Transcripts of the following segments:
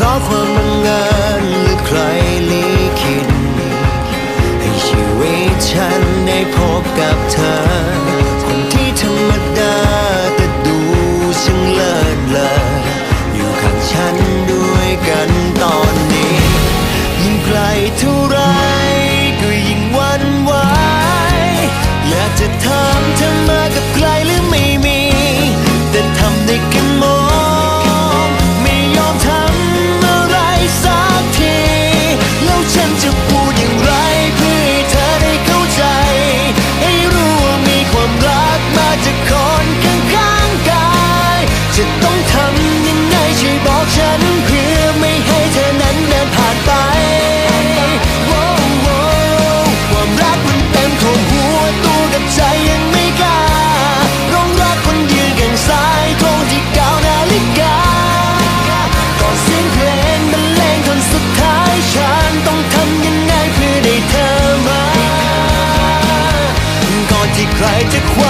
เพราะความบังเอิญหรือใครลิขิตให้ชีวิตฉันได้พบกับเธอ คนที่ธรรมดาแต่ดูช่างเลิศเลออยู่ข้างฉันด้วยกันตอนนี้ ยิ่งไกลทุก to quote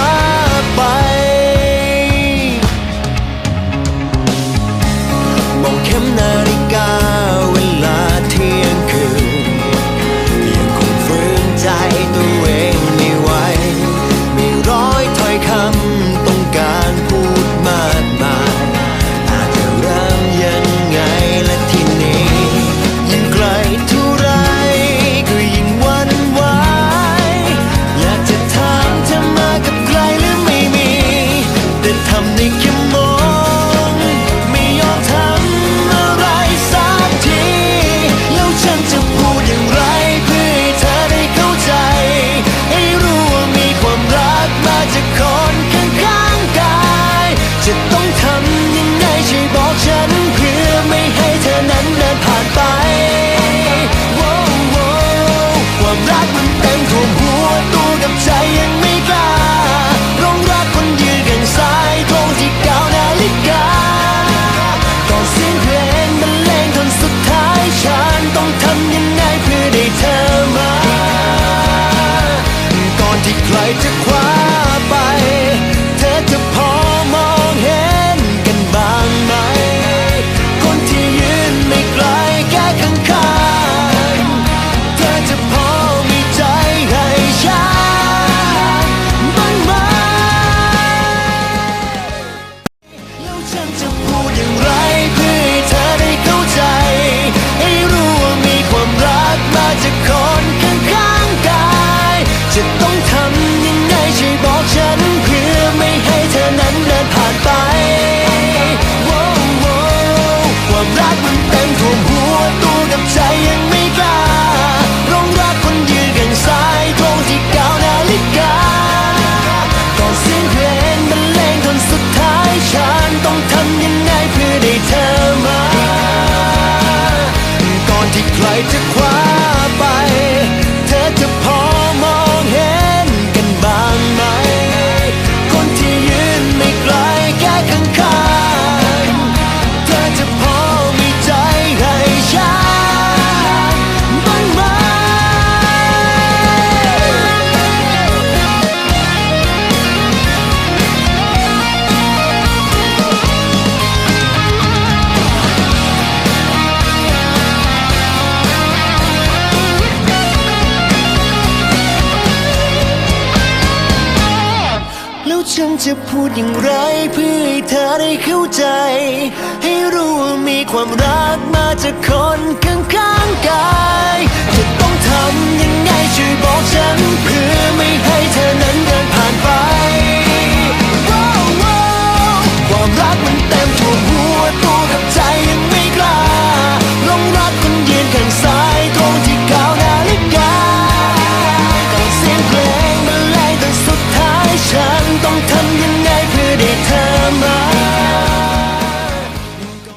这冬天。 ฉันจะพูดอย่างไรเพื่อให้เธอได้เข้าใจ ให้รู้ว่ามีความรักมาจากคนข้างๆ